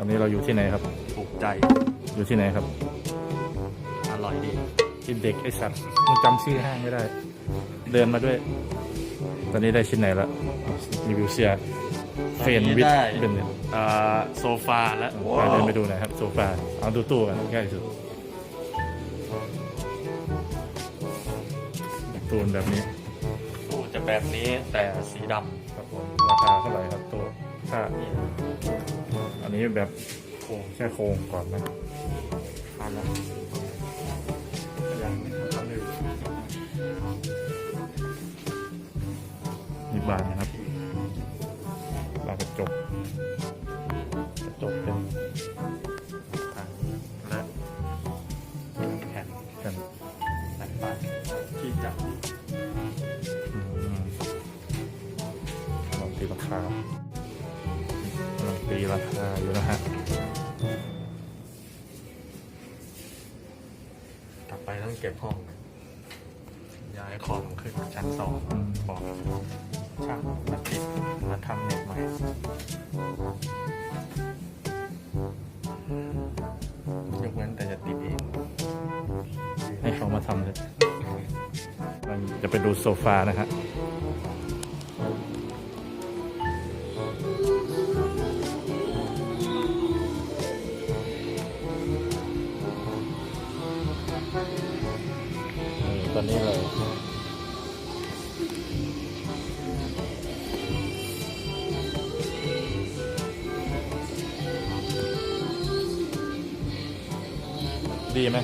อนนี้เราอยู่ที่ไหนครับ ถูกใจ อยู่ที่ไหนครับ อร่อยดีที่เด็กไอสัตว์มึงจำชื่อห้างไม่ได้ เดินมาด้วย ตอนนี้ได้ชิ้นไหนละรีวิวเซียเฟนวิทเป็นเนี่ยเอ่อโซฟาและไปเดินไปดูหน่อยครับโซฟาเอาดูตู้กันง่ายที่สุดตูนแบบนี้ตู้จะแบบนี้แต่สีดครับผมราคาเท่าไหร่ครับตัว ถ้าอันนี้แบบโครงแค่โครงก่อนนะพันละยังไม่ทำเลยมีบานนะครับบานกระจกกระจกเป็นพันและแผ่นกันแผ่นปานที่จับลองตีราคา ตีราคาอยู่นะฮะกลับไปต้องเก็บห้อง ย้ายของขึ้นชั้นสองบอกช่างมาติดมาทำเน็ตใหม่ยกเว้นแต่จะติดเอง ให้เขามาทำเลยมันจะไปดูโซฟานะฮะ ตัวนี้เลยดีไหม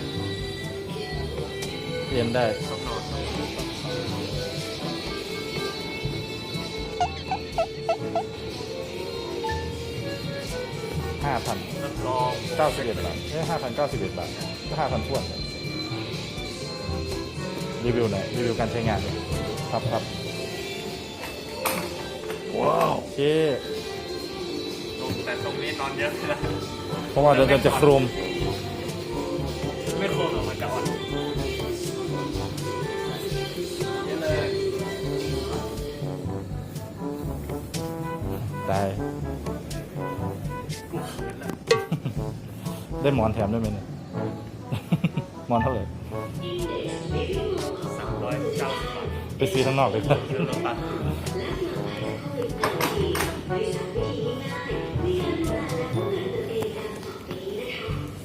เรียนได้ ห้าพันทดลองเก้าสิบเอ็ดบาทเอ้ห้าพันเก้าสิบเอ็ดบาทก็ห้าพันทวน รีวิวหน่อยรีวิวการใช้งานเลยครับครับว้าวโอเคลงแต่ตรงนี้นอนเยอะนะเพราะว่าเดี๋ยวเราจะโครมไม่โคมหรอกมันจะอ่อนนี่เลยได้กูเขินแล้วได้หมอนแถมด้วยไหมเนี่ย หมอนเท่าไหร่ สามร้อยเก้าสิบบาทไปซื้อข้างนอกเลยครับซื้อโลตัส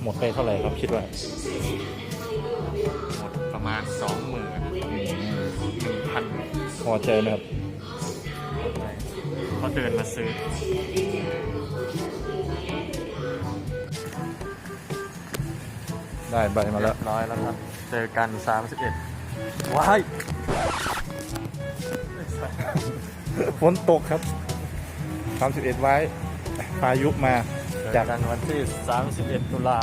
หมดไปเท่าไหร่ครับคิดว่า หมดประมาณสองหมื่นหนึ่งพันพอใจไหมครับเขาเดินมาซื้อได้ใบมาแล้วร้อยแล้วครับ เจอกัน 31 ว้าย ฝนตกครับ 31 ไว้พายุมาเจอกันวันที่ 31 ตุลา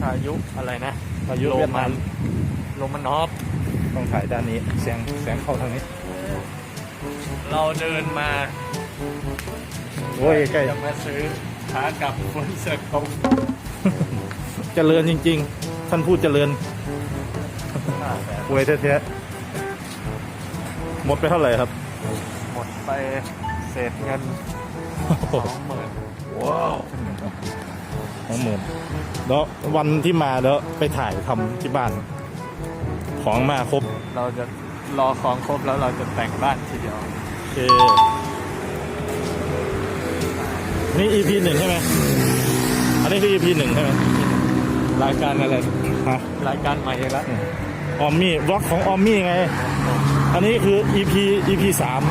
พายุอะไรนะพายุเวียดนามโรมานอฟต้องถ่ายด้านนี้แสงแสงเข้าทางนี้ เราเดินมาโอ้ยใกล้จะมาซื้อขากลับฝนเสกตกเจริญจริง ๆ ท่านพูดเจริญห้าแสนอวยแท้ๆหมดไปเท่าไหร่ครับ หมดไปเศษเงินสองหมื่นว้าวสองหมื่นแล้ววันที่มาแล้วไปถ่ายทำที่บ้าน ของมาครบ เราจะรอของครบแล้วเราจะแต่งบ้านทีเดียวโอเคนี่ EP หนึ่งใช่ไหมอันนี้คือ EP หนึ่งใช่ไหม รายการอะไรฮะรายการใหม่อีกแล้วออมมี่บล็อกของออมมี่ไง อันนี้คือ EP EP สาม